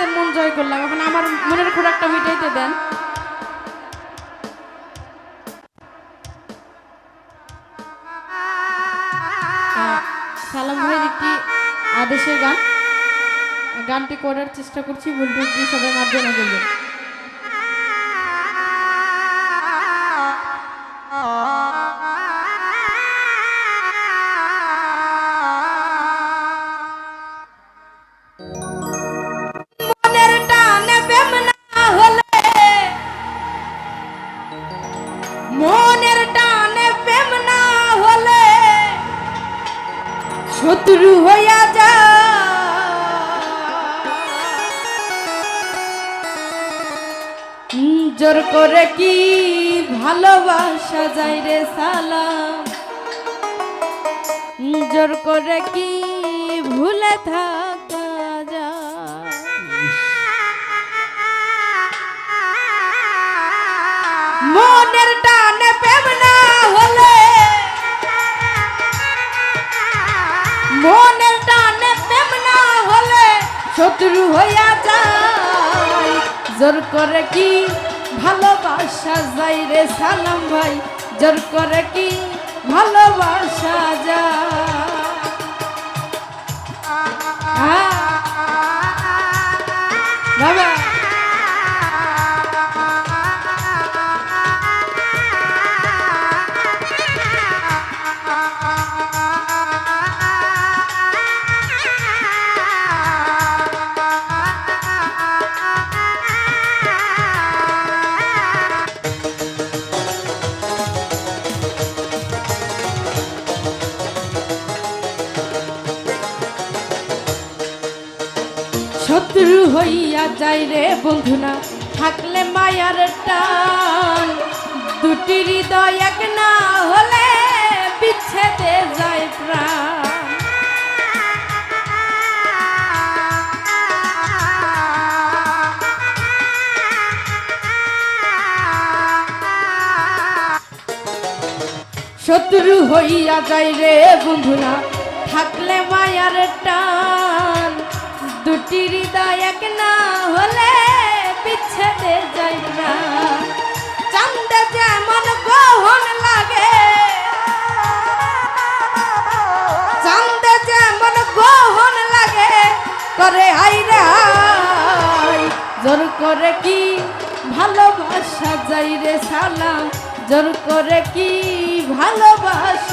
আপনাদের মন জয় করলাম। এখন আমার মনের খোরাকটা মিটাইতে দেন। সালাম ভাইয়ের একটি আদেশের গান। গানটি করার চেষ্টা করছি ত্রুটি সবাই মার্জনা করবেন মনের টানে প্রেম না হলে শত্রু হইয়া যা। জোর করে কি ভালোবাসা যায় রে সালাম? জোর করে কি ভুলে থাকা? শত্রু হইয়া যায়। জোর করে কি ভালোবাসা যায় রে সালাম ভাই? জোর করে কি ভালোবাসা যায়? শত্রু হইয়া যাই রে বন্ধুনা, থাকলে মায়ার টান। দুটি হৃদয় এক না হলে বিচ্ছেদে যায় প্রাণ। শত্রু হইয়া যাই রে বন্ধুরা থাকলে মায়ার টান। দুটি হৃদয় এক না হলে বিচ্ছেদে যাই না। চান্দে যেমন গহন লাগে চান্দে যেমন গহন লাগে, করে হাইরে হাই জোর করে কি ভালোবাসা যাই রে সালাম? জোর করে কি ভালোবাসা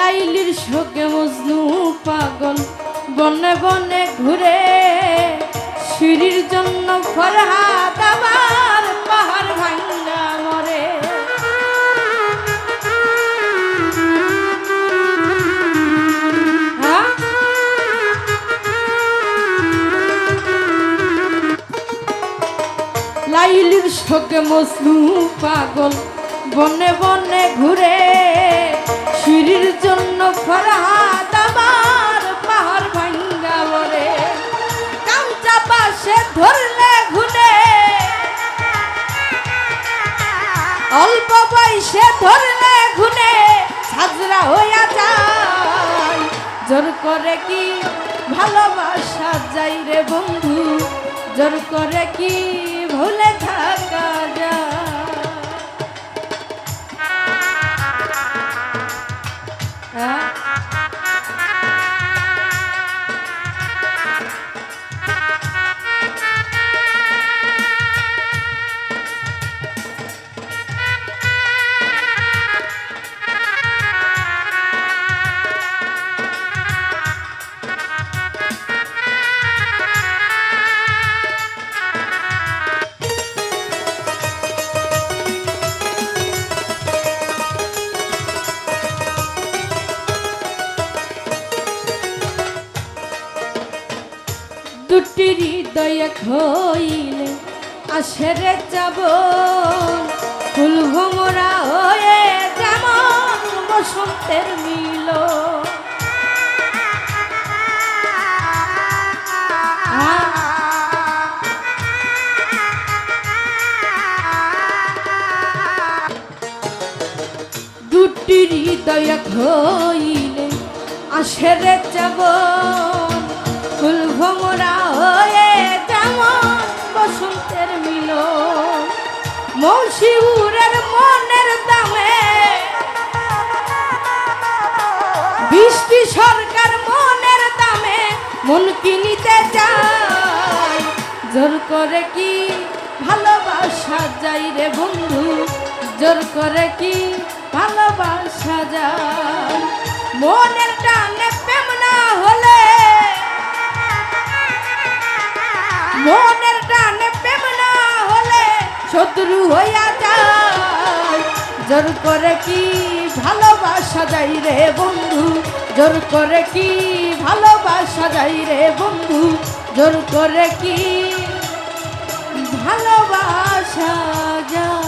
লাইলির শোকে মজনু পাগল। বনে বনে ঘুরে সিঁড়ির জন্য ফরহাদ আবার পাহাড় ভাঙ্গা মরে। হ্যাঁ? লাইলির শোকে মজনু পাগল। বনে বনে ঘুরে সিঁড়ির জন্য ফরহাদ আমার পাহাড় ভাঙ্গা বরে। কামচা পাশে ধরলে ঘুনে অল্প বয়সে ধরলে ঘুনে সাজরা হইয়া যায়। জোর করে কি ভালোবাসা যাই রে বন্ধু? জোর করে কি ভুলে থাকা যায়? হ্যাঁ? হৃদয় এক হইলে আসে রে যাব। ফুল ভোমরা হয়ে যেমন বসন্তের মিল। দুটি হৃদয় এক হইলে যাব। ফুল ভোমরা হয়ে যেমন বসন্তের মিল মৌসিউরের মনের দামে। বৃষ্টি সরকার মনের দামে, মন কিনিতে চায়। জোর করে কি ভালোবাসা যাই রে বন্ধু? জোর করে কি ভালোবাসা যায়? মনের টানে শত্রু হইয়া যায়। জোর করে কি ভালোবাসা যাই রে বন্ধু? জোর করে কি ভালোবাসা যাই রে বন্ধু? জোর করে কি ভালোবাসা যায়?